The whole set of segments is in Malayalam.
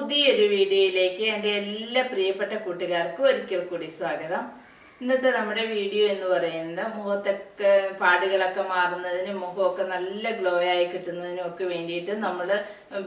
പുതിയൊരു വീഡിയോയിലേക്ക് എന്റെ എല്ലാ പ്രിയപ്പെട്ട കൂട്ടുകാർക്കും ഒരിക്കൽ കൂടി സ്വാഗതം. ഇന്നത്തെ നമ്മുടെ വീഡിയോ എന്ന് പറയുന്നത് മുഖത്തൊക്കെ പാടുകളൊക്കെ മാറുന്നതിനും മുഖമൊക്കെ നല്ല ഗ്ലോ ആയി കിട്ടുന്നതിനും ഒക്കെ വേണ്ടിയിട്ട് നമ്മൾ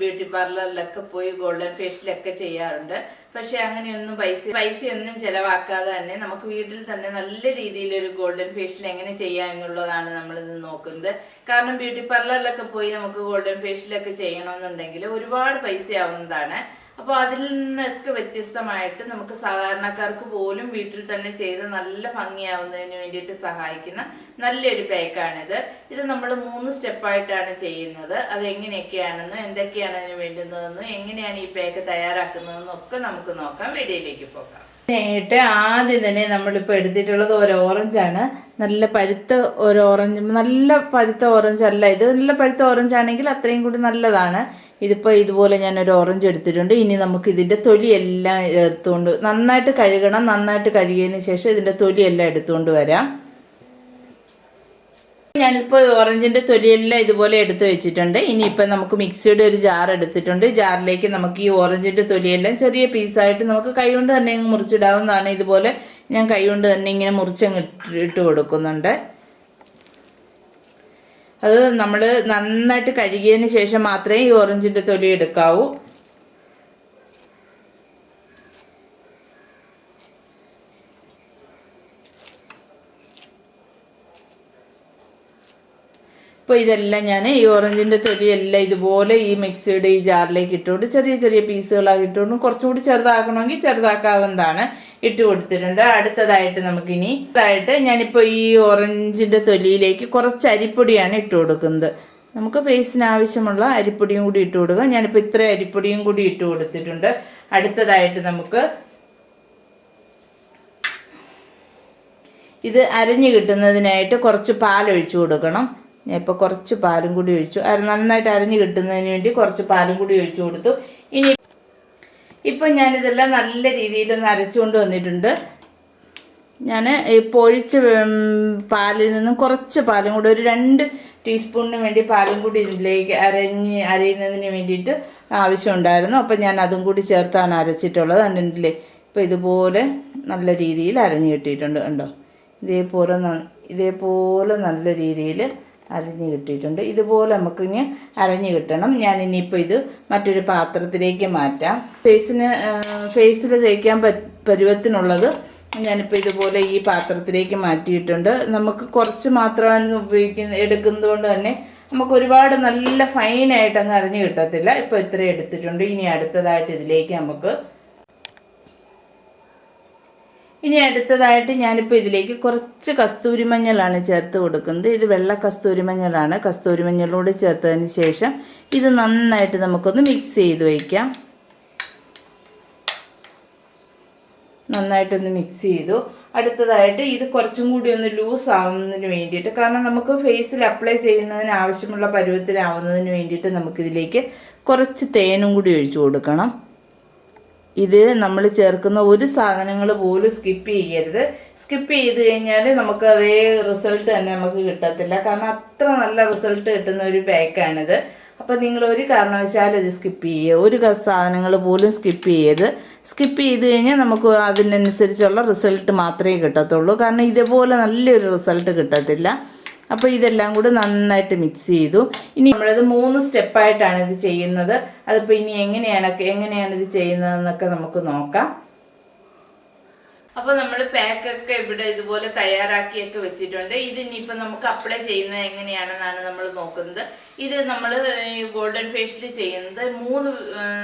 ബ്യൂട്ടി പാർലറിലൊക്കെ പോയി ഗോൾഡൻ ഫേഷ്യലൊക്കെ ചെയ്യാറുണ്ട്. പക്ഷെ അങ്ങനെയൊന്നും പൈസ പൈസയൊന്നും ചിലവാക്കാതെ തന്നെ നമുക്ക് വീട്ടിൽ തന്നെ നല്ല രീതിയിൽ ഒരു ഗോൾഡൻ ഫേഷ്യൽ എങ്ങനെ ചെയ്യാം എന്നുള്ളതാണ് നമ്മളിത് നോക്കുന്നത്. കാരണം ബ്യൂട്ടി പാർലറിലൊക്കെ പോയി നമുക്ക് ഗോൾഡൻ ഫേഷ്യലൊക്കെ ചെയ്യണമെന്നുണ്ടെങ്കിൽ ഒരുപാട് പൈസ ആവുന്നതാണ് അപ്പോൾ അതിൽ നിന്നൊക്കെ വ്യത്യസ്തമായിട്ട് നമുക്ക് സാധാരണക്കാർക്ക് പോലും വീട്ടിൽ തന്നെ ചെയ്ത് നല്ല ഭംഗിയാവുന്നതിന് വേണ്ടിയിട്ട് സഹായിക്കുന്ന നല്ലൊരു പാക്കാണിത്. ഇത് നമ്മൾ മൂന്ന് സ്റ്റെപ്പായിട്ടാണ് ചെയ്യുന്നത്. അത് എങ്ങനെയൊക്കെയാണെന്നും എന്തൊക്കെയാണ് അതിന് വേണ്ടുന്നതെന്നും എങ്ങനെയാണ് ഈ പാക്ക് തയ്യാറാക്കുന്നതെന്നും ഒക്കെ നമുക്ക് നോക്കാം. വീഡിയോയിലേക്ക് പോകാം. നേരിട്ട് ആദ്യം തന്നെ നമ്മളിപ്പോൾ എടുത്തിട്ടുള്ളത് ഒരു ഓറഞ്ചാണ്. നല്ല പഴുത്ത ഒരു ഓറഞ്ച് നല്ല പഴുത്ത ഓറഞ്ച് അല്ല ഇത് നല്ല പഴുത്ത ഓറഞ്ച് ആണെങ്കിൽ അത്രയും കൂടി നല്ലതാണ്. ഇതിപ്പോൾ ഇതുപോലെ ഞാൻ ഒരു ഓറഞ്ച് എടുത്തിട്ടുണ്ട്. ഇനി നമുക്ക് ഇതിന്റെ തൊലിയെല്ലാം എടുത്തുകൊണ്ട് നന്നായിട്ട് കഴുകണം. നന്നായിട്ട് കഴുകിയതിന് ശേഷം ഇതിന്റെ തൊലിയെല്ലാം എടുത്തുകൊണ്ട് വരാം. ഞാനിപ്പോൾ ഓറഞ്ചിന്റെ തൊലിയെല്ലാം ഇതുപോലെ എടുത്തു വെച്ചിട്ടുണ്ട്. ഇനിയിപ്പോൾ നമുക്ക് മിക്സിയുടെ ഒരു ജാർ എടുത്തിട്ടുണ്ട്. ജാറിലേക്ക് നമുക്ക് ഈ ഓറഞ്ചിന്റെ തൊലിയെല്ലാം ചെറിയ പീസായിട്ട് നമുക്ക് കൈകൊണ്ട് തന്നെ മുറിച്ചിടാവുന്നതാണ്. ഇതുപോലെ ഞാൻ കൈകൊണ്ട് തന്നെ ഇങ്ങനെ മുറിച്ചങ്ങ് ഇട്ട് കൊടുക്കുന്നുണ്ട്. അത് നമ്മൾ നന്നായിട്ട് കഴുകിയതിന് ശേഷം മാത്രമേ ഈ ഓറഞ്ചിന്റെ തൊലി എടുക്കാവൂ. ഇപ്പോൾ ഇതെല്ലാം ഞാൻ ഈ ഓറഞ്ചിന്റെ തൊലിയെല്ലാം ഇതുപോലെ ഈ മിക്സിയുടെ ഈ ജാറിലേക്ക് ഇട്ടുകൊണ്ട് ചെറിയ ചെറിയ പീസുകളാക്കി ഇട്ടുകൊണ്ട് കുറച്ചുകൂടി ചെറുതാക്കണമെങ്കിൽ ചെറുതാക്കാവുന്നതാണ് ഇട്ട് കൊടുത്തിട്ടുണ്ട്. അടുത്തതായിട്ട് നമുക്കിനി ഇതായിട്ട് ഞാനിപ്പോൾ ഈ ഓറഞ്ചിന്റെ തൊലിയിലേക്ക് കുറച്ച് അരിപ്പൊടിയാണ് ഇട്ട് കൊടുക്കുന്നത്. നമുക്ക് പേസ്റ്റിന് ആവശ്യമുള്ള അരിപ്പൊടിയും കൂടി ഇട്ട് കൊടുക്കുക ഞാനിപ്പോൾ ഇത്ര അരിപ്പൊടിയും കൂടി ഇട്ട് കൊടുത്തിട്ടുണ്ട്. അടുത്തതായിട്ട് നമുക്ക് ഇത് അരഞ്ഞു കിട്ടുന്നതിനായിട്ട് കുറച്ച് പാലൊഴിച്ചു കൊടുക്കണം. ഞാൻ ഇപ്പോൾ കുറച്ച് പാലും കൂടി ഒഴിച്ചു. അര നന്നായിട്ട് അരഞ്ഞു കിട്ടുന്നതിന് വേണ്ടി കുറച്ച് പാലും കൂടി ഒഴിച്ചു കൊടുത്തു. ഇനി ഇപ്പം ഞാനിതെല്ലാം നല്ല രീതിയിൽ ഒന്ന് അരച്ചുകൊണ്ട് വന്നിട്ടുണ്ട്. ഞാൻ ഇപ്പോൾ ഒഴിച്ച പാലിൽ നിന്നും കുറച്ച് പാലും കൂടി ഒരു രണ്ട് ടീസ്പൂണിന് വേണ്ടി പാലും കൂടി ഇതിലേക്ക് അരഞ്ഞ് അരയുന്നതിന് വേണ്ടിയിട്ട് ആവശ്യമുണ്ടായിരുന്നു അപ്പം ഞാൻ അതും കൂടി ചേർത്താണ് അരച്ചിട്ടുള്ളത്. കണ്ടിട്ടില്ലേ? ഇപ്പം ഇതുപോലെ നല്ല രീതിയിൽ അരഞ്ഞു കിട്ടിയിട്ടുണ്ട് കണ്ടോ? ഇതേപോലെ ഇതേപോലെ നല്ല രീതിയിൽ അരഞ്ഞു കിട്ടിയിട്ടുണ്ട്. ഇതുപോലെ നമുക്ക് ഇനി അരഞ്ഞു കിട്ടണം. ഞാൻ ഇനിയിപ്പോൾ ഇത് മറ്റൊരു പാത്രത്തിലേക്ക് മാറ്റാം. ഫേസിന് ഫേസിൽ തേക്കാൻ പരുവത്തിനുള്ളത് ഞാനിപ്പോൾ ഇതുപോലെ ഈ പാത്രത്തിലേക്ക് മാറ്റിയിട്ടുണ്ട്. നമുക്ക് കുറച്ച് മാത്രമാണ് ഉപയോഗിക്കുന്ന എടുക്കുന്നത് കൊണ്ട് തന്നെ നമുക്ക് ഒരുപാട് നല്ല ഫൈനായിട്ടങ്ങ് അരഞ്ഞു കിട്ടത്തില്ല. ഇപ്പോൾ ഇത്രയും എടുത്തിട്ടുണ്ട്. ഇനി അടുത്തതായിട്ട് ഇതിലേക്ക് നമുക്ക് ഇനി അടുത്തതായിട്ട് ഞാനിപ്പോൾ ഇതിലേക്ക് കുറച്ച് കസ്തൂരി മഞ്ഞളാണ് ചേർത്ത് കൊടുക്കുന്നത്. ഇത് വെള്ള കസ്തൂരി മഞ്ഞളാണ് കസ്തൂരി ചേർത്തതിന് ശേഷം ഇത് നന്നായിട്ട് നമുക്കൊന്ന് മിക്സ് ചെയ്ത് വയ്ക്കാം നന്നായിട്ടൊന്ന് മിക്സ് ചെയ്തു. അടുത്തതായിട്ട് ഇത് കുറച്ചും കൂടി ഒന്ന് ലൂസ് ആവുന്നതിന് വേണ്ടിയിട്ട് കാരണം നമുക്ക് ഫേസിൽ അപ്ലൈ ചെയ്യുന്നതിന് ആവശ്യമുള്ള പരുവത്തിലാവുന്നതിന് വേണ്ടിയിട്ട് നമുക്കിതിലേക്ക് കുറച്ച് തേനും കൂടി ഒഴിച്ചു കൊടുക്കണം. ഇത് നമ്മൾ ചേർക്കുന്ന ഒരു സാധനങ്ങൾ പോലും സ്കിപ്പ് ചെയ്യരുത്. സ്കിപ്പ് ചെയ്ത് കഴിഞ്ഞാൽ നമുക്ക് അതേ റിസൾട്ട് തന്നെ നമുക്ക് കിട്ടത്തില്ല. കാരണം അത്ര നല്ല റിസൾട്ട് കിട്ടുന്ന ഒരു പാക്കാണിത് അപ്പം നിങ്ങൾ ഒരു കാരണവശാലും ഇത് സ്കിപ്പ് ചെയ്യുക. ഒരു സാധനങ്ങൾ പോലും സ്കിപ്പ് ചെയ്യരുത്. സ്കിപ്പ് ചെയ്ത് കഴിഞ്ഞാൽ നമുക്ക് അതിനനുസരിച്ചുള്ള റിസൾട്ട് മാത്രമേ കിട്ടത്തുള്ളൂ. കാരണം ഇതേപോലെ നല്ലൊരു റിസൾട്ട് കിട്ടത്തില്ല. അപ്പോൾ ഇതെല്ലാം കൂടി നന്നായിട്ട് മിക്സ് ചെയ്തു. ഇനി നമ്മളത് മൂന്ന് സ്റ്റെപ്പായിട്ടാണ് ഇത് ചെയ്യുന്നത്. അതിപ്പോൾ ഇനി എങ്ങനെയാണ് എങ്ങനെയാണ് ഇത് ചെയ്യുന്നതെന്നൊക്കെ നമുക്ക് നോക്കാം. അപ്പോൾ നമ്മൾ പാക്കൊക്കെ ഇവിടെ ഇതുപോലെ തയ്യാറാക്കിയൊക്കെ വെച്ചിട്ടുണ്ട്. ഇത് ഇനിയിപ്പോൾ നമുക്ക് അപ്ലൈ ചെയ്യുന്നത് എങ്ങനെയാണെന്നാണ് നമ്മൾ നോക്കുന്നത്. ഇത് നമ്മൾ ഗോൾഡൻ ഫേഷ്യൽ ചെയ്യുന്നത് മൂന്ന്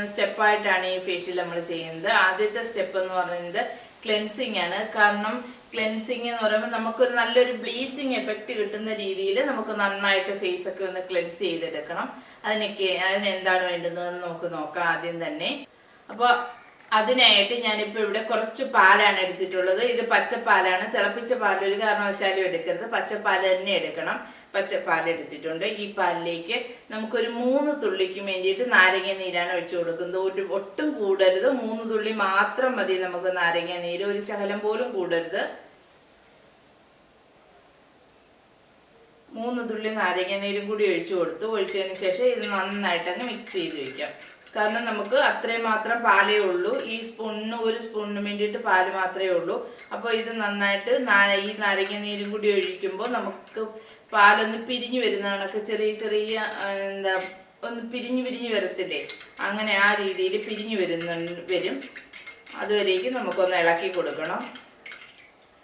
സ്റ്റെപ്പായിട്ടാണ് ഈ ഫേഷ്യൽ നമ്മൾ ചെയ്യുന്നത്. ആദ്യത്തെ സ്റ്റെപ്പ് എന്ന് പറയുന്നത് ക്ലെൻസിങ് ആണ്. കാരണം ക്ലെൻസിങ് എന്ന് പറയുമ്പോൾ നമുക്കൊരു നല്ലൊരു ബ്ലീച്ചിങ് എഫക്റ്റ് കിട്ടുന്ന രീതിയിൽ നമുക്ക് നന്നായിട്ട് ഫേസ് ഒക്കെ ഒന്ന് ക്ലെൻസ് ചെയ്തെടുക്കണം. അതിനൊക്കെ അതിനെന്താണ് വേണ്ടുന്നതെന്ന് നമുക്ക് നോക്കാം ആദ്യം തന്നെ. അപ്പോൾ അതിനായിട്ട് ഞാനിപ്പോൾ ഇവിടെ കുറച്ച് പാലാണ് എടുത്തിട്ടുള്ളത്. ഇത് പച്ചപ്പാലാണ്. തിളപ്പിച്ച പാൽ കാരണവശാലും എടുക്കരുത്. പച്ചപ്പാൽ തന്നെ എടുക്കണം. പച്ചപ്പാൽ പാലെടുത്തിട്ടുണ്ട് ഈ പാലിലേക്ക് നമുക്കൊരു മൂന്ന് തുള്ളിക്ക് വേണ്ടിയിട്ട് നാരങ്ങ നീരാണ് ഒഴിച്ചു കൊടുക്കുന്നത്. ഒരു ഒട്ടും കൂടരുത്. മൂന്ന് തുള്ളി മാത്രം മതി നമുക്ക് നാരങ്ങ നീര്. ഒരു ശകലം പോലും കൂടരുത്. മൂന്ന് തുള്ളി നാരങ്ങ നീരും കൂടി ഒഴിച്ചു കൊടുത്തു. ഒഴിച്ചതിന് ശേഷം ഇത് നന്നായിട്ട് അങ്ങ് മിക്സ് ചെയ്ത് വെക്കാം. കാരണം നമുക്ക് അത്രയും മാത്രം പാലേ ഉള്ളൂ. ഈ സ്പൂണിന് ഒരു സ്പൂണിന് വേണ്ടിയിട്ട് പാൽ മാത്രമേ ഉള്ളൂ. അപ്പോൾ ഇത് നന്നായിട്ട് ഈ നാരങ്ങ നീരും കൂടി ഒഴിക്കുമ്പോൾ നമുക്ക് പാലൊന്ന് പിരിഞ്ഞു വരുന്ന കണക്ക് ചെറിയ ചെറിയ എന്താ ഒന്ന് പിരിഞ്ഞു പിരിഞ്ഞു വരത്തില്ലേ? അങ്ങനെ ആ രീതിയിൽ പിരിഞ്ഞു വരുന്ന വരും. അതുവരേക്കും നമുക്കൊന്ന് ഇളക്കി കൊടുക്കണം.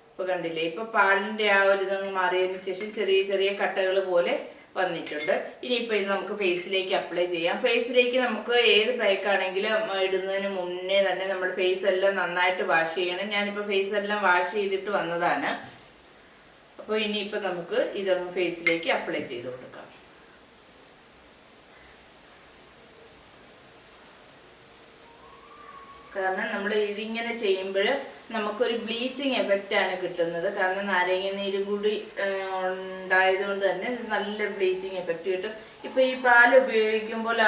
ഇപ്പൊ കണ്ടില്ലേ? ഇപ്പൊ പാലിന്റെ ആ ഒരു ഇതങ്ങ് മാറിയതിന് ശേഷം ചെറിയ ചെറിയ കട്ടകൾ പോലെ വന്നിട്ടുണ്ട്. ഇനിയിപ്പോ ഇത് നമുക്ക് ഫേസിലേക്ക് അപ്ലൈ ചെയ്യാം. ഫേസിലേക്ക് നമുക്ക് ഏത് പാക്കാണെങ്കിലും ഇടുന്നതിന് മുന്നേ തന്നെ നമ്മൾ ഫേസ് എല്ലാം നന്നായിട്ട് വാഷ് ചെയ്യണം. ഞാനിപ്പോ ഫേസ് എല്ലാം വാഷ് ചെയ്തിട്ട് വന്നതാണ്. അപ്പോൾ ഇനിയിപ്പോ നമുക്ക് ഇതൊന്ന് ഫേസിലേക്ക് അപ്ലൈ ചെയ്ത് കൊടുക്കാം. കാരണം നമ്മൾ ഇതിങ്ങനെ ചെയ്യുമ്പോൾ നമുക്കൊരു ബ്ലീച്ചിങ് എഫക്റ്റ് ആണ് കിട്ടുന്നത്. കാരണം നാരങ്ങ നീര് കൂടി ഉണ്ടായതുകൊണ്ട് തന്നെ നല്ല ബ്ലീച്ചിങ് എഫക്റ്റ് കിട്ടും. ഇപ്പൊ ഈ പാൽ ഉപയോഗിക്കുമ്പോൾ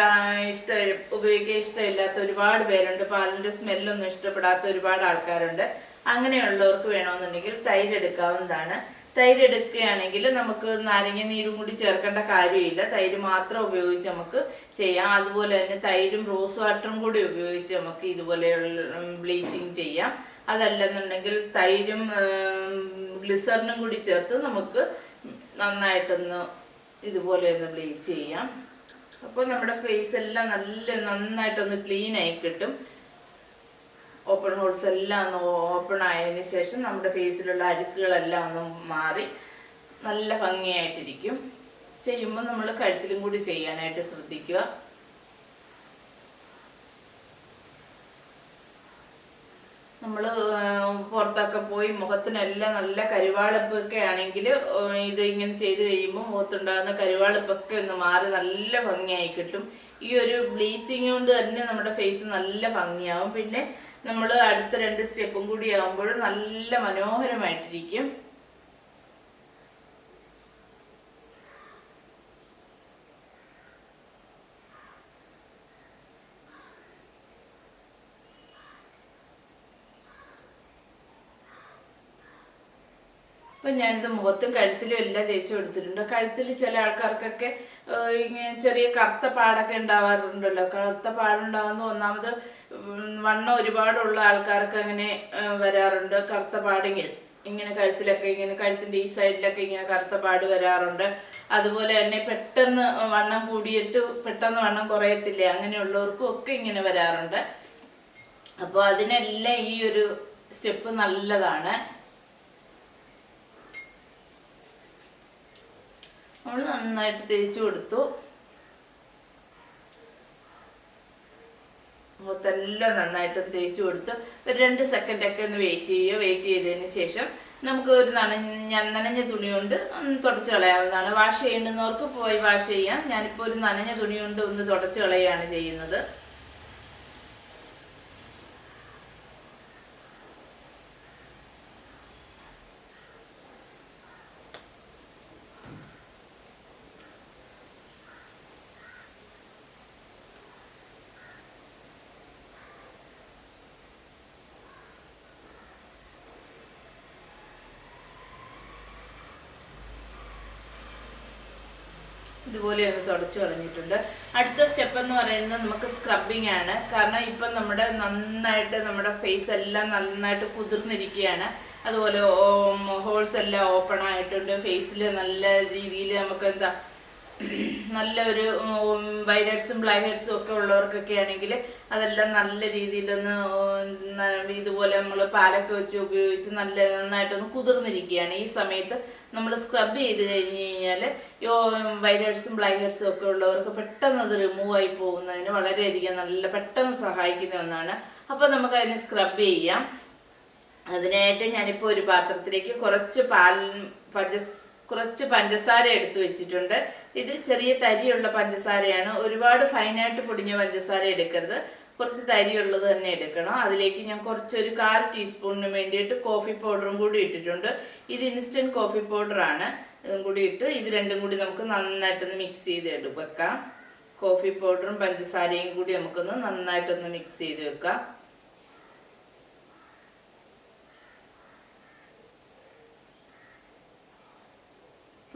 ഇഷ്ട ഉപയോഗിക്കാൻ ഇഷ്ടമില്ലാത്ത ഒരുപാട് പേരുണ്ട്. പാലിന്റെ സ്മെല്ലൊന്നും ഇഷ്ടപ്പെടാത്ത ഒരുപാട് ആൾക്കാരുണ്ട്. അങ്ങനെയുള്ളവർക്ക് വേണമെന്നുണ്ടെങ്കിൽ തൈര് എടുക്കാവുന്നതാണ്. തൈര് എടുക്കുകയാണെങ്കിൽ നമുക്ക് നാരങ്ങ നീരും കൂടി ചേർക്കേണ്ട കാര്യമില്ല. തൈര് മാത്രം ഉപയോഗിച്ച് നമുക്ക് ചെയ്യാം. അതുപോലെ തന്നെ തൈരും റോസ് വാട്ടറും കൂടി ഉപയോഗിച്ച് നമുക്ക് ഇതുപോലെയുള്ള ബ്ലീച്ചിങ് ചെയ്യാം. അതല്ലെന്നുണ്ടെങ്കിൽ തൈരും ഗ്ലിസറിനും കൂടി ചേർത്ത് നമുക്ക് നന്നായിട്ടൊന്ന് ഇതുപോലെ ഒന്ന് ബ്ലീച്ച് ചെയ്യാം. അപ്പോൾ നമ്മുടെ ഫേസ് എല്ലാം നല്ല നന്നായിട്ടൊന്ന് ക്ലീൻ ആയി കിട്ടും. ഓപ്പൺ ഹോൾസ് എല്ലാം ഒന്ന് ഓപ്പൺ ആയതിനു ശേഷം നമ്മുടെ ഫേസിലുള്ള അഴുക്കുകളെല്ലാം ഒന്ന് മാറി നല്ല ഭംഗിയായിട്ടിരിക്കും. ചെയ്യുമ്പോൾ നമ്മൾ കഴുത്തിലും കൂടി ചെയ്യാനായിട്ട് ശ്രദ്ധിക്കുക. നമ്മൾ പുറത്തൊക്കെ പോയി മുഖത്തിനെല്ലാം നല്ല കരുവാളിപ്പൊക്കെ ആണെങ്കിൽ ഇത് ഇങ്ങനെ ചെയ്ത് കഴിയുമ്പോൾ മുഖത്തുണ്ടാകുന്ന കരുവാളിപ്പൊക്കെ ഒന്ന് മാറി നല്ല ഭംഗിയായി കിട്ടും. ഈ ഒരു ബ്ലീച്ചിങ് കൊണ്ട് തന്നെ നമ്മുടെ ഫേസ് നല്ല ഭംഗിയാവും. പിന്നെ നമ്മൾ അടുത്ത രണ്ട് സ്റ്റെപ്പും കൂടി ആകുമ്പോൾ നല്ല മനോഹരമായിട്ടിരിക്കും. അപ്പൊ ഞാനിത് മുഖത്തും കഴുത്തിലും എല്ലാം തേച്ച് കൊടുത്തിട്ടുണ്ട്. കഴുത്തിൽ ചില ആൾക്കാർക്കൊക്കെ ഇങ്ങനെ ചെറിയ കറുത്ത പാടൊക്കെ ഉണ്ടാവാറുണ്ടല്ലോ. കറുത്ത പാടുണ്ടാകുന്ന ഒന്നാമത് വണ്ണം ഒരുപാടുള്ള ആൾക്കാർക്ക് അങ്ങനെ വരാറുണ്ട്. കറുത്ത പാടെങ്കിൽ ഇങ്ങനെ കഴുത്തിലൊക്കെ ഇങ്ങനെ കഴുത്തിന്റെ ഈ സൈഡിലൊക്കെ ഇങ്ങനെ കറുത്ത പാട് വരാറുണ്ട്. അതുപോലെ തന്നെ പെട്ടെന്ന് വണ്ണം കൂടിയിട്ട് പെട്ടെന്ന് വണ്ണം കുറയത്തില്ല അങ്ങനെയുള്ളവർക്കും ഒക്കെ ഇങ്ങനെ വരാറുണ്ട്. അപ്പോൾ അതിനെല്ലാം ഈ ഒരു സ്റ്റെപ്പ് നല്ലതാണ്. നമ്മൾ നന്നായിട്ട് തേച്ച് കൊടുത്തു. മുഖത്തെല്ലാം നന്നായിട്ട് തേച്ച് കൊടുത്ത് ഒരു രണ്ട് സെക്കൻഡൊക്കെ ഒന്ന് വെയിറ്റ് ചെയ്യുക. വെയിറ്റ് ചെയ്തതിന് ശേഷം നമുക്ക് ഒരു നനഞ്ഞ നനഞ്ഞ തുണി കൊണ്ട് ഒന്ന് തുടച്ച് കളയാവുന്നതാണ്. വാഷ് ചെയ്യുന്നവർക്ക് പോയി വാഷ് ചെയ്യാം. ഞാനിപ്പോൾ ഒരു നനഞ്ഞ തുണി കൊണ്ട് ഒന്ന് തുടച്ച് കളയുകയാണ് ചെയ്യുന്നത്. ഇതുപോലെ ഒന്ന് തുടച്ചു കളഞ്ഞിട്ടുണ്ട്. അടുത്ത സ്റ്റെപ്പ് എന്ന് പറയുന്നത് നമുക്ക് സ്ക്രബിങ് ആണ്. കാരണം ഇപ്പം നമ്മുടെ നന്നായിട്ട് നമ്മുടെ ഫേസ് എല്ലാം നന്നായിട്ട് കുതിർന്നിരിക്കുകയാണ്. അതുപോലെ ഹോൾസ് എല്ലാം ഓപ്പൺ ആയിട്ടുണ്ട്. ഫേസിൽ നല്ല രീതിയിൽ നമുക്ക് എന്താ നല്ല ഒരു ഹെഡ്സും ബ്ലാക്ക് ഹെഡ്സും ഒക്കെ ഉള്ളവർക്കൊക്കെ ആണെങ്കിൽ അതെല്ലാം നല്ല രീതിയിലൊന്ന് ഇതുപോലെ നമ്മൾ പാലൊക്കെ വെച്ച് ഉപയോഗിച്ച് നല്ല നന്നായിട്ടൊന്ന് കുതിർന്നിരിക്കുകയാണ്. ഈ സമയത്ത് നമ്മൾ സ്ക്രബ് ചെയ്ത് കഴിഞ്ഞ് കഴിഞ്ഞാൽ യോ ബ്ലാക്ക് ഹെഡ്സും ഒക്കെ ഉള്ളവർക്ക് പെട്ടെന്ന് അത് റിമൂവ് ആയി പോകുന്നതിന് വളരെയധികം നല്ല പെട്ടെന്ന് സഹായിക്കുന്ന ഒന്നാണ്. അപ്പോൾ നമുക്ക് അതിന് സ്ക്രബ് ചെയ്യാം. അതിനായിട്ട് ഞാനിപ്പോൾ ഒരു പാത്രത്തിലേക്ക് കുറച്ച് പാൽ പഞ്ച കുറച്ച് പഞ്ചസാര എടുത്തു വെച്ചിട്ടുണ്ട്. ഇത് ചെറിയ തരിയുള്ള പഞ്ചസാരയാണ്. ഒരുപാട് ഫൈനായിട്ട് പൊടിഞ്ഞ പഞ്ചസാര എടുക്കരുത്. കുറച്ച് തരിയുള്ളത് തന്നെ എടുക്കണം. അതിലേക്ക് ഞാൻ കുറച്ചൊരു കാൽ ടീസ്പൂണിന് വേണ്ടിയിട്ട് കോഫി പൗഡറും കൂടി ഇട്ടിട്ടുണ്ട്. ഇത് ഇൻസ്റ്റന്റ് കോഫി പൗഡറാണ് ഇതും കൂടി ഇട്ട് ഇത് രണ്ടും കൂടി നമുക്ക് നന്നായിട്ടൊന്ന് മിക്സ് ചെയ്ത് വെക്കാം. കോഫി പൗഡറും പഞ്ചസാരയും കൂടി നമുക്കൊന്ന് നന്നായിട്ടൊന്ന് മിക്സ് ചെയ്ത് വെക്കാം.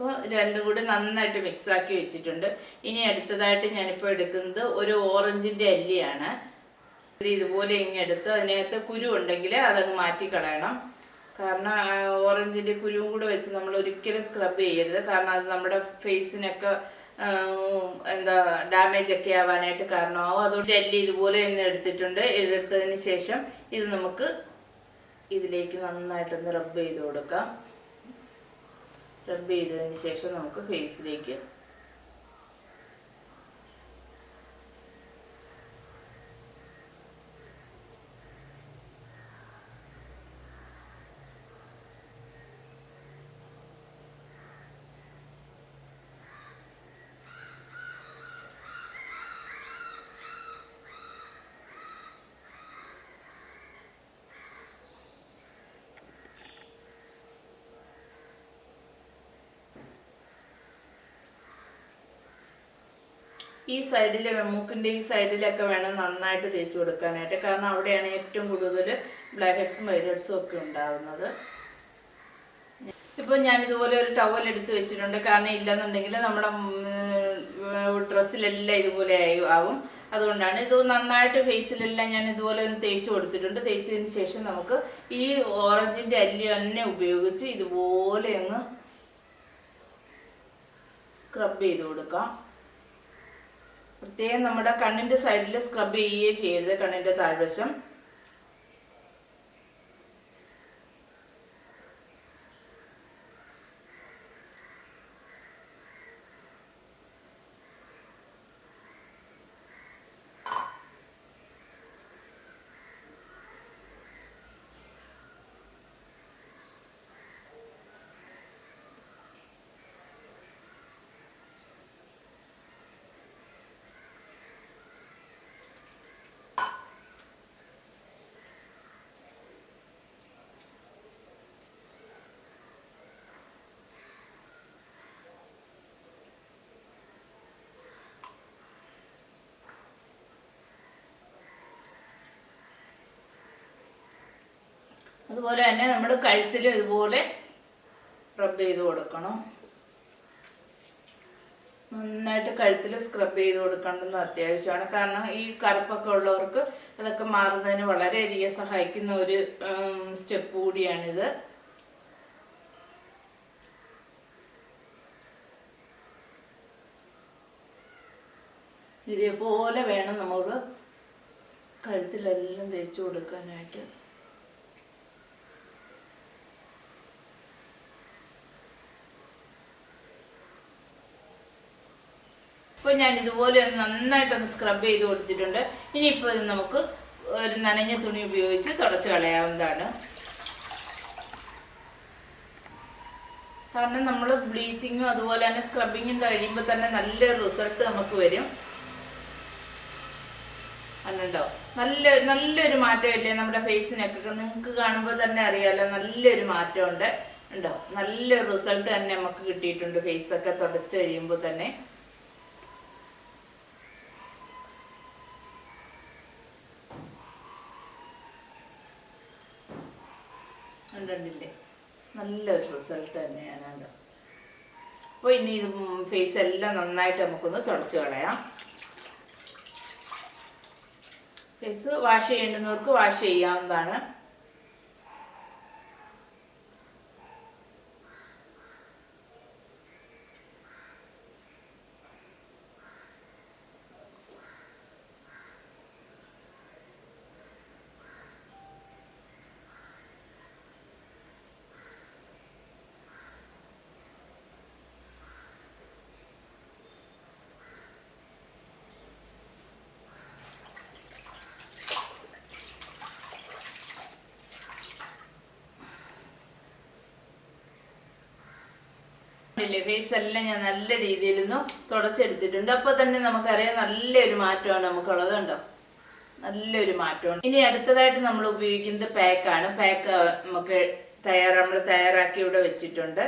അപ്പോൾ രണ്ടും കൂടി നന്നായിട്ട് മിക്സ് ആക്കി വെച്ചിട്ടുണ്ട്. ഇനി അടുത്തതായിട്ട് ഞാനിപ്പോൾ എടുക്കുന്നത് ഒരു ഓറഞ്ചിന്റെ അല്ലിയാണ്. ഇത് ഇതുപോലെ ഇങ്ങെടുത്ത് അതിനകത്ത് കുരു ഉണ്ടെങ്കിൽ അതങ്ങ് മാറ്റി കളയണം. കാരണം ഓറഞ്ചിന്റെ കുരുവും കൂടെ വെച്ച് നമ്മൾ ഒരിക്കലും സ്ക്രബ് ചെയ്യരുത്. കാരണം അത് നമ്മുടെ ഫേസിനൊക്കെ എന്താ ഡാമേജ് ഒക്കെ ആവാനായിട്ട് കാരണമാവും. അതുകൊണ്ട് അല്ലി ഇതുപോലെ ഒന്ന് എടുത്തിട്ടുണ്ട്. എടുത്തതിന് ശേഷം ഇത് നമുക്ക് ഇതിലേക്ക് നന്നായിട്ടൊന്ന് റബ്ബ് ചെയ്ത് കൊടുക്കാം. റബ്ബ് ചെയ്തതിന് ശേഷം നമുക്ക് ഫേസിലേക്ക് ഈ സൈഡിൽ മൂക്കിന്റെ ഈ സൈഡിലൊക്കെ വേണം നന്നായിട്ട് തേച്ച് കൊടുക്കാനായിട്ട്. കാരണം അവിടെയാണ് ഏറ്റവും കൂടുതൽ ബ്ലാക്ക് ഹെഡ്സും വൈറ്റ് ഹെഡ്സും ഒക്കെ ഉണ്ടാവുന്നത്. ഇപ്പോൾ ഞാൻ ഇതുപോലെ ഒരു ടവൽ എടുത്ത് വെച്ചിട്ടുണ്ട്. കാരണം ഇല്ലെന്നുണ്ടെങ്കിൽ നമ്മുടെ ഡ്രസ്സിലെല്ലാം ഇതുപോലെ ആവും. അതുകൊണ്ടാണ് ഇത് നന്നായിട്ട് ഫേസിലെല്ലാം ഞാൻ ഇതുപോലെ ഒന്ന് തേച്ച് കൊടുത്തിട്ടുണ്ട്. തേച്ചതിന് ശേഷം നമുക്ക് ഈ ഓറഞ്ചിന്റെ അല്ലി തന്നെ ഉപയോഗിച്ച് ഇതുപോലെ അങ്ങ് സ്ക്രബ് ചെയ്ത് കൊടുക്കാം. പ്രത്യേകം നമ്മുടെ കണ്ണിന്റെ സൈഡിൽ സ്ക്രബ് ചെയ്യുകയേ ചെയ്യരുത് കണ്ണിന്റെ താഴ്വശം. അതുപോലെ തന്നെ നമ്മൾ കഴുത്തിൽ ഇതുപോലെ റബ്ബ് ചെയ്ത് കൊടുക്കണം. നന്നായിട്ട് കഴുത്തിൽ സ്ക്രബ് ചെയ്ത് കൊടുക്കേണ്ടത് അത്യാവശ്യമാണ്. കാരണം ഈ കറുപ്പൊക്കെ ഉള്ളവർക്ക് അതൊക്കെ മാറുന്നതിന് വളരെയധികം സഹായിക്കുന്ന ഒരു സ്റ്റെപ്പ് കൂടിയാണിത്. ഇതേപോലെ വേണം നമ്മൾ കഴുത്തിലെല്ലാം തേച്ച് കൊടുക്കാനായിട്ട്. ഇപ്പോൾ ഞാൻ ഇതുപോലെ ഒന്ന് നന്നായിട്ടൊന്ന് സ്ക്രബ് ചെയ്ത് കൊടുത്തിട്ടുണ്ട്. ഇനിയിപ്പോൾ ഇത് നമുക്ക് ഒരു നനഞ്ഞ തുണി ഉപയോഗിച്ച് തുടച്ച് കളയാവുന്നതാണ്. കാരണം നമ്മൾ ബ്ലീച്ചിങ്ങും അതുപോലെ തന്നെ സ്ക്രബിങ്ങും കഴിയുമ്പോൾ തന്നെ നല്ല റിസൾട്ട് നമുക്ക് വരും. അതുണ്ടോ നല്ല നല്ലൊരു മാറ്റമില്ലേ നമ്മുടെ ഫേസിനൊക്കെ നിങ്ങൾക്ക് കാണുമ്പോൾ തന്നെ അറിയാലോ നല്ലൊരു മാറ്റമുണ്ട്. ഉണ്ടോ നല്ല റിസൾട്ട് തന്നെ നമുക്ക് കിട്ടിയിട്ടുണ്ട് ഫേസൊക്കെ തുടച്ച് കഴിയുമ്പോൾ തന്നെ. കണ്ടില്ലേ നല്ലൊരു റിസൾട്ട് തന്നെയാണ് അത് അപ്പോൾ ഇനി ഫേസ് എല്ലാം നന്നായിട്ട് നമുക്കൊന്ന് തുടച്ച് കളയാം. ഫേസ് വാഷ് ചെയ്യേണ്ടുന്നവർക്ക് വാഷ് ചെയ്യാവുന്നതാണ്. ഫേസ് എല്ലാം ഞാൻ നല്ല രീതിയിലൊന്നും തുടച്ചെടുത്തിട്ടുണ്ട്. അപ്പോൾ തന്നെ നമുക്കറിയാം നല്ലൊരു മാറ്റമാണ് നമുക്കുള്ളത് കണ്ടോ? നല്ലൊരു മാറ്റമാണ്. ഇനി അടുത്തതായിട്ട് നമ്മൾ ഉപയോഗിക്കുന്നത് പാക്കാണ് പാക്ക് നമുക്ക് തയ്യാർ നമ്മൾ തയ്യാറാക്കി ഇവിടെ വെച്ചിട്ടുണ്ട്.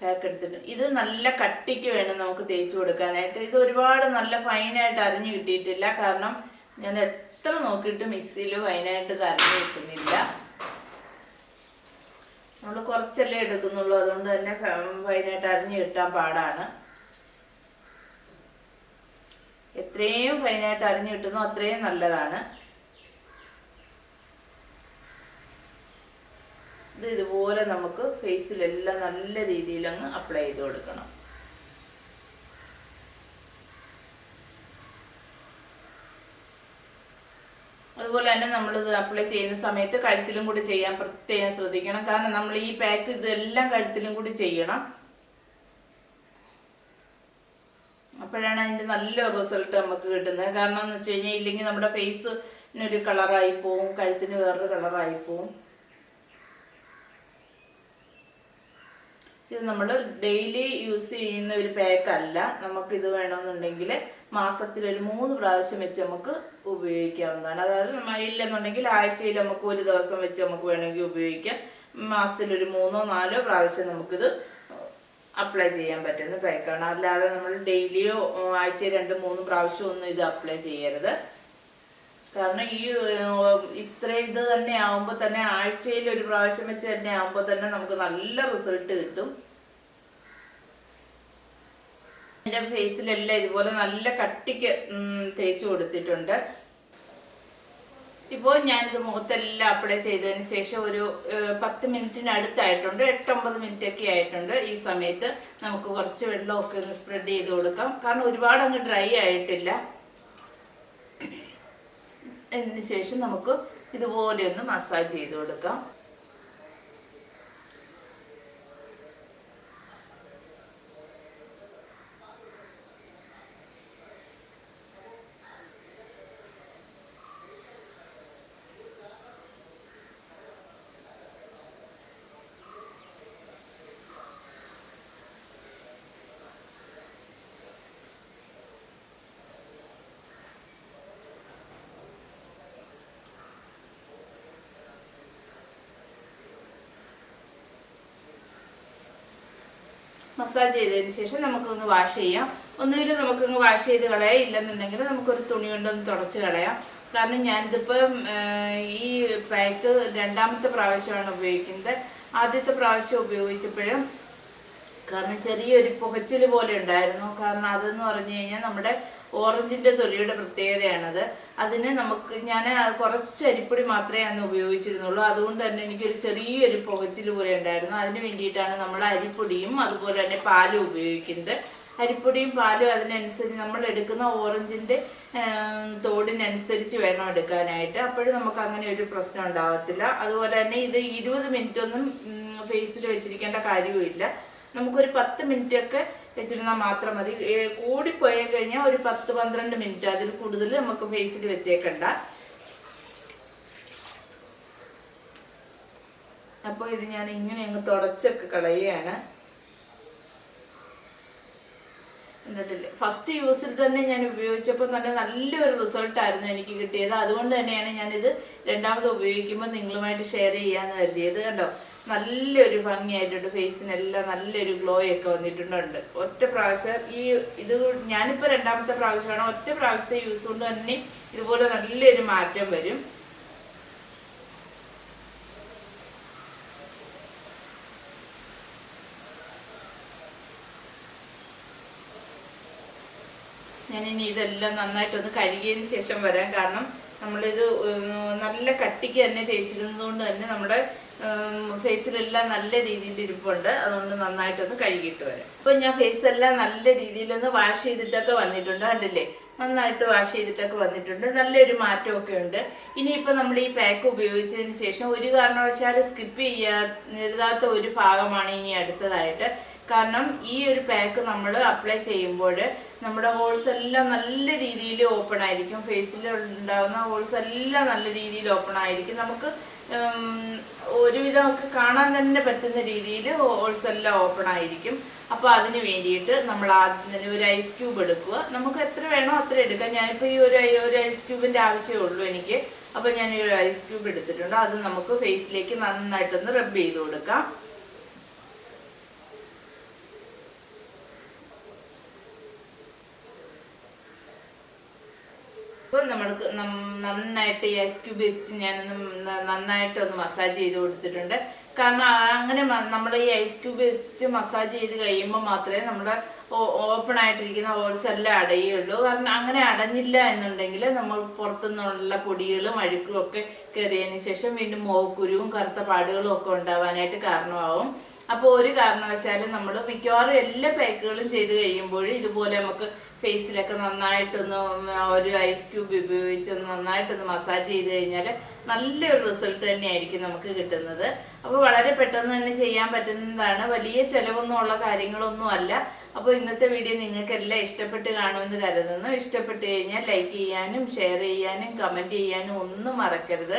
പാക്ക് എടുത്തിട്ടുണ്ട് ഇത് നല്ല കട്ടിക്ക് വേണം നമുക്ക് തേച്ച് കൊടുക്കാനായിട്ട്. ഇത് ഒരുപാട് നല്ല ഫൈനായിട്ട് അറിഞ്ഞു കിട്ടിയിട്ടില്ല. കാരണം ഞാൻ എത്ര നോക്കിയിട്ട് ഫൈനായിട്ട് ഇത് അരിഞ്ഞു കിട്ടുന്നില്ല നമ്മൾ കുറച്ചല്ലേ എടുക്കുന്നുള്ളൂ. അതുകൊണ്ട് തന്നെ ഫൈനായിട്ട് അരിഞ്ഞു കിട്ടാൻ പാടാണ്. എത്രയും ഫൈനായിട്ട് അരിഞ്ഞു കിട്ടുന്നു അത്രയും നല്ലതാണ്. ഇത് ഇതുപോലെ നമുക്ക് ഫേസിലെല്ലാം നല്ല രീതിയിൽ അങ്ങ് അപ്ലൈ ചെയ്ത് കൊടുക്കണം. അതുപോലെ തന്നെ നമ്മൾ ഇത് അപ്ലൈ ചെയ്യുന്ന സമയത്ത് കഴുത്തിലും കൂടി ചെയ്യാൻ പ്രത്യേകം ശ്രദ്ധിക്കണം. കാരണം നമ്മൾ ഈ പാക്ക് ഇതെല്ലാം കഴുത്തിലും കൂടി ചെയ്യണം. അപ്പോഴാണ് അതിന്റെ നല്ല റിസൾട്ട് നമുക്ക് കിട്ടുന്നത്. കാരണം എന്ന് വെച്ച് കഴിഞ്ഞാൽ ഇല്ലെങ്കിൽ നമ്മുടെ ഫേസിനൊരു കളറായി പോവും കഴുത്തിന് വേറൊരു കളറായി പോവും. ഇത് നമ്മൾ ഡെയിലി യൂസ് ചെയ്യുന്ന ഒരു പാക്ക് അല്ല. നമുക്ക് ഇത് വേണമെന്നുണ്ടെങ്കിൽ മാസത്തിൽ ഒരു മൂന്ന് പ്രാവശ്യം വെച്ച് നമുക്ക് ഉപയോഗിക്കാവുന്നതാണ്. അതായത് ഇല്ലെന്നുണ്ടെങ്കിൽ ആഴ്ചയിൽ നമുക്ക് ഒരു ദിവസം വെച്ച് നമുക്ക് വേണമെങ്കിൽ ഉപയോഗിക്കാം. മാസത്തിൽ ഒരു മൂന്നോ നാലോ പ്രാവശ്യം നമുക്കിത് അപ്ലൈ ചെയ്യാൻ പറ്റുന്ന പാക്കാണ് അല്ലാതെ നമ്മൾ ഡെയിലിയോ ആഴ്ചയിൽ രണ്ട് മൂന്ന് പ്രാവശ്യം ഒന്നും ഇത് അപ്ലൈ ചെയ്യരുത്. കാരണം ഈ ഇത്ര ഇത് തന്നെ ആവുമ്പോൾ തന്നെ ആഴ്ചയിൽ ഒരു പ്രാവശ്യം വെച്ച് തന്നെ ആവുമ്പോൾ തന്നെ നമുക്ക് നല്ല റിസൾട്ട് കിട്ടും. എന്റെ ഫേസിലെല്ലാം ഇതുപോലെ നല്ല കട്ടിക്ക് തേച്ചു കൊടുത്തിട്ടുണ്ട്. ഇപ്പോൾ ഞാനിത് മുഖത്തെല്ലാം അപ്ലൈ ചെയ്തതിന് ശേഷം ഒരു പത്ത് മിനിറ്റിന് അടുത്തായിട്ടുണ്ട്. എട്ടൊമ്പത് മിനിറ്റ് ഒക്കെ ആയിട്ടുണ്ട്. ഈ സമയത്ത് നമുക്ക് കുറച്ച് വെള്ളമൊക്കെ ഒന്ന് സ്പ്രെഡ് ചെയ്ത് കൊടുക്കാം. കാരണം ഒരുപാട് അങ്ങ് ഡ്രൈ ആയിട്ടില്ല. അതിന് ശേഷം നമുക്ക് ഇതുപോലെ ഒന്ന് മസാജ് ചെയ്ത് കൊടുക്കാം. മസാജ് ചെയ്തതിന് ശേഷം നമുക്കൊന്ന് വാഷ് ചെയ്യാം. ഒന്നുകിൽ നമുക്കൊന്ന് വാഷ് ചെയ്ത് കളയാം. ഇല്ലെന്നുണ്ടെങ്കിൽ നമുക്കൊരു തുണി കൊണ്ടൊന്ന് തുടച്ച് കളയാം. കാരണം ഞാനിതിപ്പം ഈ പാക്ക് രണ്ടാമത്തെ പ്രാവശ്യമാണ് ഉപയോഗിക്കുന്നത്. ആദ്യത്തെ പ്രാവശ്യം ഉപയോഗിച്ചപ്പോഴും കാരണം ചെറിയൊരു പുകച്ചിൽ പോലെ ഉണ്ടായിരുന്നു. കാരണം അതെന്ന് പറഞ്ഞു കഴിഞ്ഞാൽ നമ്മുടെ ഓറഞ്ചിന്റെ തൊലിയുടെ പ്രത്യേകതയാണത്. അതിന് നമുക്ക് ഞാൻ കുറച്ച് അരിപ്പൊടി മാത്രമേ അന്ന് ഉപയോഗിച്ചിരുന്നുള്ളൂ. അതുകൊണ്ട് തന്നെ എനിക്കൊരു ചെറിയൊരു പുകച്ചിൽ പോലെ ഉണ്ടായിരുന്നു. അതിന് വേണ്ടിയിട്ടാണ് നമ്മൾ അരിപ്പൊടിയും അതുപോലെ തന്നെ പാലും ഉപയോഗിക്കുന്നത്. അരിപ്പൊടിയും പാലും അതിനനുസരിച്ച് നമ്മൾ എടുക്കുന്ന ഓറഞ്ചിന്റെ തോടിനനുസരിച്ച് വേണം എടുക്കാനായിട്ട്. അപ്പോഴും നമുക്ക് അങ്ങനെ ഒരു പ്രശ്നം ഉണ്ടാവത്തില്ല. അതുപോലെ തന്നെ ഇത് ഇരുപത് മിനിറ്റ് ഒന്നും ഫേസിൽ വെച്ചിരിക്കേണ്ട കാര്യവുമില്ല. നമുക്കൊരു പത്ത് മിനിറ്റ് ഒക്കെ വെച്ചിരുന്നാൽ മാത്രം മതി. കൂടിപ്പോയി കഴിഞ്ഞാൽ ഒരു പത്ത് പന്ത്രണ്ട് മിനിറ്റ് അതിൽ കൂടുതൽ നമുക്ക് ഫേസിൽ വെച്ചേക്കണ്ട. അപ്പോൾ ഇത് ഞാൻ ഇങ്ങനെ അങ്ങ് തുടച്ചൊക്കെ കളയുകയാണ്. എന്നിട്ടില്ല? ഫസ്റ്റ് യൂസിൽ തന്നെ ഞാൻ ഉപയോഗിച്ചപ്പോൾ തന്നെ നല്ലൊരു റിസൾട്ടായിരുന്നു എനിക്ക് കിട്ടിയത്. അതുകൊണ്ട് തന്നെയാണ് ഞാനിത് രണ്ടാമത് ഉപയോഗിക്കുമ്പോൾ നിങ്ങളുമായിട്ട് ഷെയർ ചെയ്യാമെന്ന് കരുതിയത്. കണ്ടോ? നല്ലൊരു ഭംഗിയായിട്ടുണ്ട് ഫേസിനെല്ലാം നല്ലൊരു ഗ്ലോ ഒക്കെ വന്നിട്ടുണ്ട് ഒറ്റ പ്രാവശ്യം ഈ ഇത് ഞാനിപ്പോൾ രണ്ടാമത്തെ പ്രാവശ്യമാണ്. ഒറ്റ പ്രാവശ്യത്തെ യൂസ് കൊണ്ട് തന്നെ ഇതുപോലെ നല്ലൊരു മാറ്റം വരും. ഞാനിനി ഇതെല്ലാം നന്നായിട്ടൊന്ന് കഴുകിയതിന് ശേഷം വരാം. കാരണം നമ്മളിത് നല്ല കട്ടിക്ക് തന്നെ തേച്ചിരുന്നത് കൊണ്ട് തന്നെ നമ്മുടെ ഫേസിലെല്ലാം നല്ല രീതിയിൽ ഇരിപ്പുണ്ട്. അതുകൊണ്ട് നന്നായിട്ടൊന്ന് കഴുകിയിട്ട് വരാം. അപ്പൊ ഞാൻ ഫേസ് എല്ലാം നല്ല രീതിയിലൊന്ന് വാഷ് ചെയ്തിട്ടൊക്കെ വന്നിട്ടുണ്ട്. കണ്ടില്ലേ? നന്നായിട്ട് വാഷ് ചെയ്തിട്ടൊക്കെ വന്നിട്ടുണ്ട്. നല്ലൊരു മാറ്റമൊക്കെ ഉണ്ട്. ഇനിയിപ്പോൾ നമ്മൾ ഈ പാക്ക് ഉപയോഗിച്ചതിന് ശേഷം ഒരു കാരണവശാലും സ്കിപ്പ് ചെയ്യാത്ത ഒരു ഭാഗമാണ് ഇനി അടുത്തതായിട്ട്. കാരണം ഈ ഒരു പാക്ക് നമ്മൾ അപ്ലൈ ചെയ്യുമ്പോൾ നമ്മുടെ ഹോൾസ് എല്ലാം നല്ല രീതിയിൽ ഓപ്പൺ ആയിരിക്കും. ഫേസിൽ ഉണ്ടാകുന്ന ഹോൾസ് എല്ലാം നല്ല രീതിയിൽ ഓപ്പൺ ആയിരിക്കും. നമുക്ക് ഒരുവിധം ഒക്കെ കാണാൻ തന്നെ പറ്റുന്ന രീതിയിൽ ഹോൾസ് എല്ലാം ഓപ്പൺ ആയിരിക്കും. അപ്പോൾ അതിന് വേണ്ടിയിട്ട് നമ്മൾ ആദ്യം തന്നെ ഒരു ഐസ് ക്യൂബ് എടുക്കുക. നമുക്ക് എത്ര വേണോ അത്ര എടുക്കാം. ഞാനിപ്പോൾ ഈ ഒരു ഒരു ഐസ് ക്യൂബിന്റെ ആവശ്യമേ ഉള്ളൂ എനിക്ക്. അപ്പോൾ ഞാൻ ഒരു ഐസ് ക്യൂബ് എടുത്തിട്ടുണ്ട്. അത് നമുക്ക് ഫേസിലേക്ക് നന്നായിട്ടൊന്ന് റബ്ബ് ചെയ്ത് കൊടുക്കാം. അപ്പോൾ നമ്മൾക്ക് നന്നായിട്ട് ഈ ഐസ് ക്യൂബ് വെച്ച് ഞാനൊന്ന് നന്നായിട്ട് ഒന്ന് മസാജ് ചെയ്ത് കൊടുത്തിട്ടുണ്ട്. കാരണം അങ്ങനെ നമ്മൾ ഈ ഐസ് ക്യൂബ് വെച്ച് മസാജ് ചെയ്ത് കഴിയുമ്പോൾ മാത്രമേ നമ്മുടെ ഓപ്പൺ ആയിട്ടിരിക്കുന്ന ഹോൾസ് എല്ലാം അടയുള്ളൂ കാരണം അങ്ങനെ അടഞ്ഞില്ല എന്നുണ്ടെങ്കിൽ നമ്മൾ പുറത്തുനിന്നുള്ള പൊടികളും അഴുക്കും ഒക്കെ കയറിയതിന് ശേഷം വീണ്ടും മോക്കുരുവും കറുത്ത പാടുകളും ഒക്കെ ഉണ്ടാവാനായിട്ട് കാരണമാവും. അപ്പോൾ ഒരു കാരണവശാലും നമ്മൾ മിക്കവാറും എല്ലാ പാക്കുകളും ചെയ്ത് കഴിയുമ്പോൾ ഇതുപോലെ നമുക്ക് ഫേസിലൊക്കെ നന്നായിട്ടൊന്ന് ഒരു ഐസ് ക്യൂബ് ഉപയോഗിച്ച് ഒന്ന് നന്നായിട്ടൊന്ന് മസാജ് ചെയ്ത് കഴിഞ്ഞാൽ നല്ലൊരു റിസൾട്ട് തന്നെയായിരിക്കും നമുക്ക് കിട്ടുന്നത്. അപ്പോൾ വളരെ പെട്ടെന്ന് തന്നെ ചെയ്യാൻ പറ്റുന്നതാണ്. വലിയ ചിലവൊന്നും ഉള്ള കാര്യങ്ങളൊന്നും അല്ല. അപ്പോൾ ഇന്നത്തെ വീഡിയോ നിങ്ങൾക്ക് എല്ലാം ഇഷ്ടപ്പെട്ട് കാണുമെന്ന് കരുതുന്നു. ഇഷ്ടപ്പെട്ട് കഴിഞ്ഞാൽ ലൈക്ക് ചെയ്യാനും ഷെയർ ചെയ്യാനും കമന്റ് ചെയ്യാനും ഒന്നും മറക്കരുത്.